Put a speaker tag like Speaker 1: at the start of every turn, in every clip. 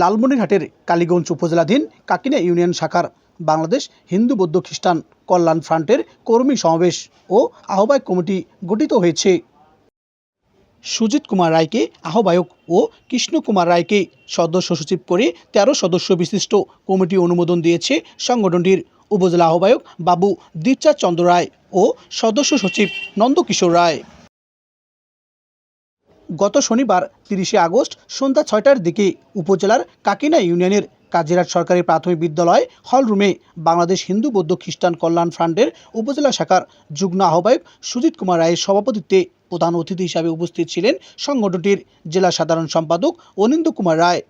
Speaker 1: লালমনিরহাটের কালীগঞ্জ উপজেলাধীন কাকিনা ইউনিয়ন শাখার বাংলাদেশ হিন্দু বৌদ্ধ খ্রিস্টান কল্যাণ ফ্রন্টের কর্মী সমাবেশ ও আহ্বায়ক কমিটি গঠিত হয়েছে সুজিত কুমার রায়কে আহ্বায়ক ও কৃষ্ণ কুমার রায়কে সদস্য সচিব করে ১৩ সদস্য বিশিষ্ট কমিটি অনুমোদন দিয়েছে সংগঠনটির উপজেলা আহ্বায়ক বাবু দীপচাঁদ চন্দ্র রায় ও সদস্য সচিব নন্দকিশোর রায় গত শনিবার তিরিশে আগস্ট সন্ধ্যা ছয়টার দিকে উপজেলার কাকিনা ইউনিয়নের কাজিরাট সরকারি প্রাথমিক বিদ্যালয় হলরুমে বাংলাদেশ হিন্দু বৌদ্ধ খ্রিস্টান কল্যাণ ফ্রান্ডের উপজেলা শাখার যুগ্ম আহ্বায়ক সুজিত কুমার রায়ের সভাপতিত্বে প্রধান অতিথি হিসাবে উপস্থিত ছিলেন সংগঠনটির জেলা সাধারণ সম্পাদক অনিন্দ কুমার রায়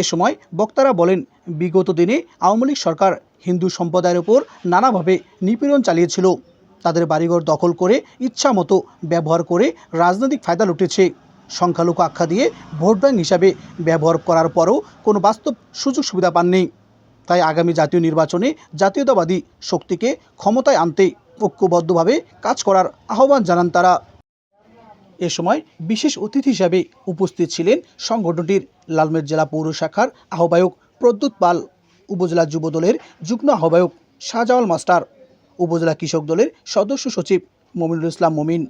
Speaker 1: এ সময় বক্তারা বলেন বিগত দিনে আওয়ামী লীগ সরকার হিন্দু সম্প্রদায়ের ওপর নানাভাবে নিপীড়ন চালিয়েছিল তাদের বাড়িঘর দখল করে ইচ্ছা মতো ব্যবহার করে রাজনৈতিক ফায়দা লুটেছে সংখ্যালঘু আখ্যা দিয়ে ভোট ব্যাঙ্ক হিসাবে ব্যবহার করার পরও কোনো বাস্তব সুযোগ সুবিধা পাননি তাই আগামী জাতীয় নির্বাচনে জাতীয়তাবাদী শক্তিকে ক্ষমতায় আনতে ঐক্যবদ্ধভাবে কাজ করার আহ্বান জানান তারা এ সময় বিশেষ অতিথি হিসাবে উপস্থিত ছিলেন সংগঠনটির লালমেট জেলা পৌর শাখার আহ্বায়ক প্রদ্যুৎ পাল উপজেলা যুবদলের যুগ্ম আহ্বায়ক শাহজাওয়াল মাস্টার উপজেলা কৃষক দলের সদস্য সচিব মমিনুল ইসলাম মমিন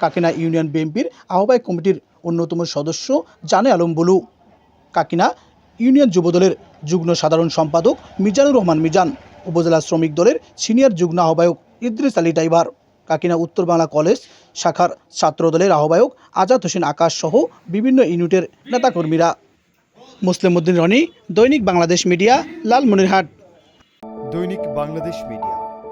Speaker 1: কাকিনা ইউনিয়ন বিএনপির আহ্বায়ক কমিটির অন্যতম সদস্য জানে আলম বুলু কাকিনা ইউনিয়ন যুবদলের যুগ্ম সাধারণ সম্পাদক মিজানুর রহমান মিজান উপজেলা শ্রমিক দলের সিনিয়র যুগ্ম আহ্বায়ক ইদ্রিস আলী ডাইভার কাকিনা উত্তর বাংলা কলেজ শাখার ছাত্রদলের আহ্বায়ক আজাদ হোসেন আকাশ সহ বিভিন্ন ইউনিটের নেতাকর্মীরা মুসলিম উদ্দিন রনি দৈনিক বাংলাদেশ মিডিয়া লালমনিরহাট
Speaker 2: দৈনিক বাংলাদেশ মিডিয়া